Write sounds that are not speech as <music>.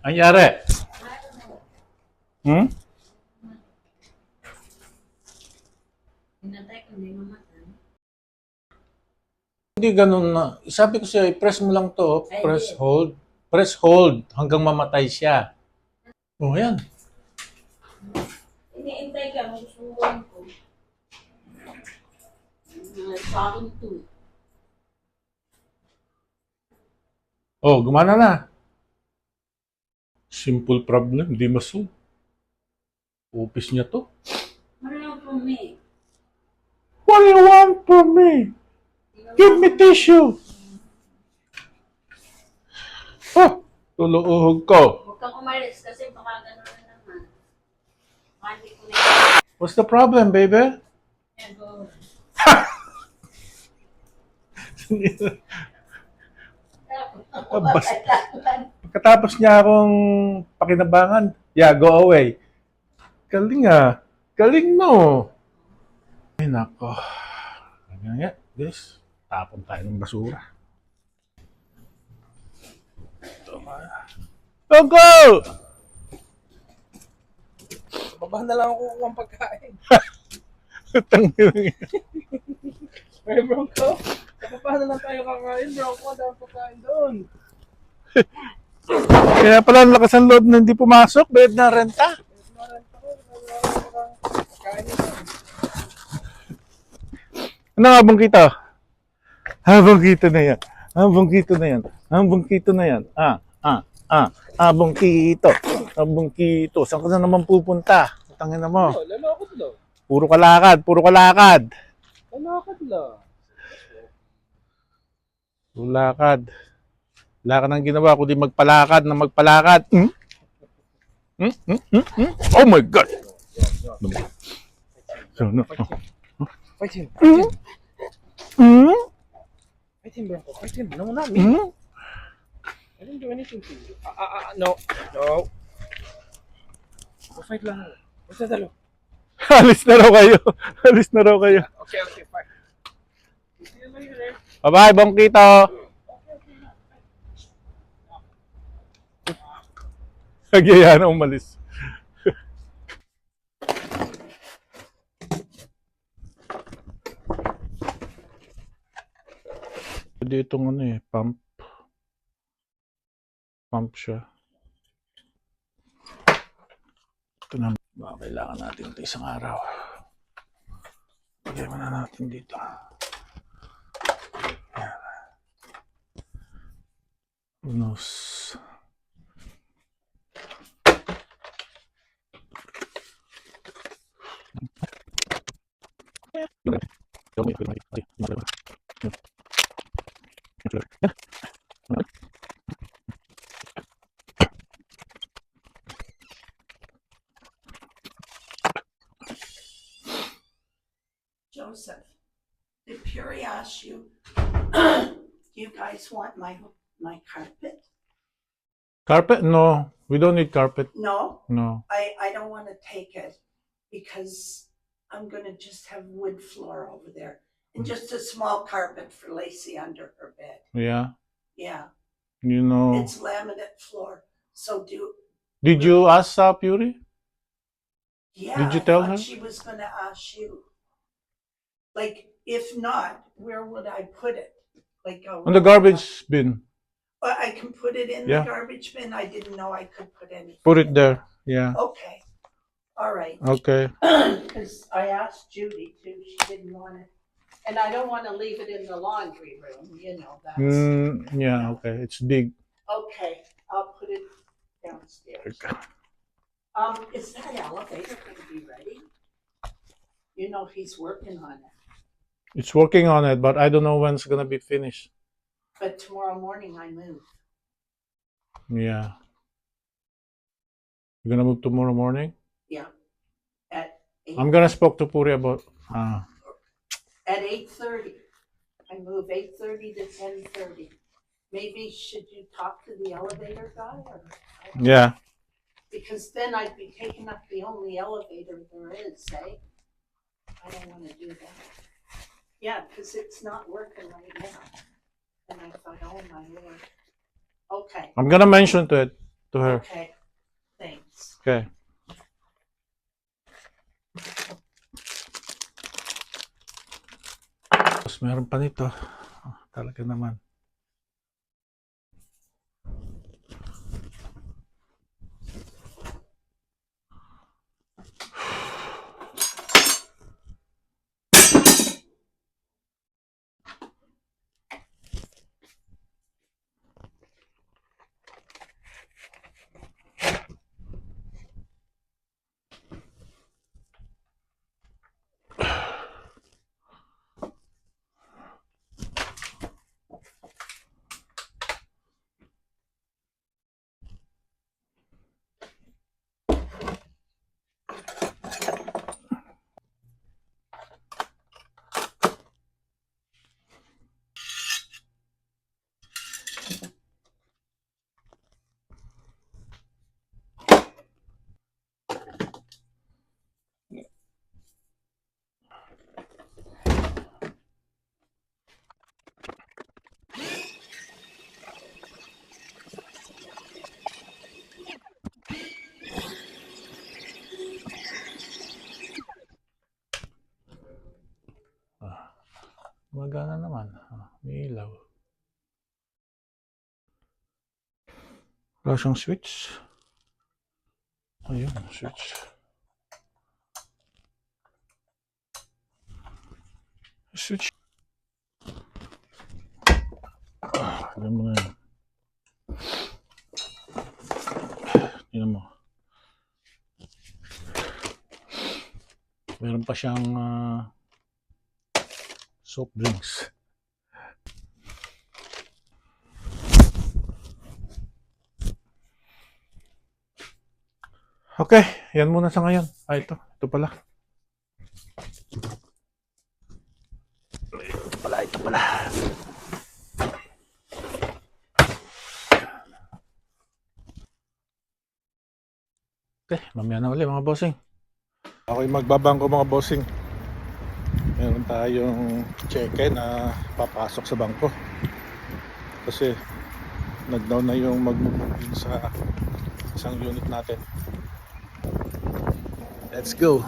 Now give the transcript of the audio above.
Anyari? Hmm? Hinatay ko, hindi mamatay. Hindi ganun na. Sabi ko siya, press mo lang to. Ay, Press hindi. hold. Press hold hanggang mamatay siya. Oh, yan. Iniintay ka, magsusuwan ko. Sa akin to. Oh, gumana na. Simple problem, di masolve. Office niya to. Marami po may. What do you want from me? Give me tissue. Oh, tuluuhog ko. Huwag kang umalis kasi baka gano'n na naman. Baka hindi ko na What's the problem, baby? go. <laughs> Bas- Pagkatapos niya akong pakinabangan, yeah, go away. Galing ah. Galing mo. Ay, nako. Ganyan nga, guys. Tapon tayo ng basura. Go, go! Baba na lang ako kukuha ng pagkain. <laughs> Tangin. <laughs> Hey, Bronco. Baba na lang tayo kakain, Bronco. Ang dami pagkain doon. <laughs> Kaya pala ang lakas ng loob na hindi pumasok. Bayad na renta. Ano nga bang kita? Habang kita na yan. Habang kita na yan. Habang kita na yan. Ah, ah, ah. Habang kito. Habang kito. Saan ka na naman pupunta? Tangin na mo. Oh, lalakad lang. Puro kalakad. Puro kalakad. Lalakad lang. Puro lakad. Wala ka nang ginawa kundi magpalakad na magpalakad. Hmm? Hmm? Hmm? Hmm? Hmm? Oh my God! So, no. Fight him. Hmm? Hmm? Fight him, Bronco. Fight him. No, not me. Hmm? I didn't do anything to you. Ah, ah, ah, no. No. Go fight lang. Basta talo. <laughs> Alis na raw kayo. Alis na raw kayo. Okay, okay, fight. See you later. Bye-bye, Bongkito. Nagyaya <laughs> na umalis. Pwede itong ano eh, pump. Pump siya. Ito na. Baka kailangan natin ito isang araw. Lagyan mo na natin dito. Joseph, did Puri ask you, do <clears throat> you guys want my, my carpet? Carpet? No, we don't need carpet. No, No. I, I don't want to take it because I'm gonna just have wood floor over there. And just a small carpet for Lacey under her bed. Yeah. Yeah, You know. it's laminate floor. So do, Did you ask uh, Puri? yeah. Did you I tell thought her? She was gonna ask you. Like, if not, where would I put it? Like. a- On the garbage bin. Well, I can put it in Yeah. the garbage bin. I didn't know I could put anything. Put it there. Yeah. Okay. All right. <clears throat> Okay. Because I asked Judy too. She didn't want it. And I don't want to leave it in the laundry room, you know, that's. Mm, yeah, okay. It's big. Okay, I'll put it downstairs. Um, is that elevator gonna be ready? You know, he's working on it, It's working on it, but I don't know when it's gonna be finished. But tomorrow morning I move. Yeah. You're gonna move tomorrow morning? Yeah. At eight, I'm gonna spoke to Puri about uh at eight thirty. I move eight thirty to ten thirty. Maybe should you talk to the elevator guy or? I don't know. yeah. Because then I'd be taking up the only elevator there is, eh? I don't wanna do that. Yeah, because it's not working right now. And I thought, oh my lord. Okay, I'm gonna mention to it. to her. Okay, thanks. Okay. Tapos meron pa nito. Ah, talaga naman. Wala siyang switch. Ayun, switch. Switch. Ah, alam mo na yan. Tingnan mo. Meron pa siyang ah, soft drinks. Okay, yan muna sa ngayon. Ah, ito. Ito pala. Ito pala, ito pala. Okay, mamaya na ulit mga bossing. Ako'y magbabangko mga bossing. Meron tayong cheque na papasok sa bangko. Kasi nag-down na yung mag-move in sa isang unit natin. Let's go.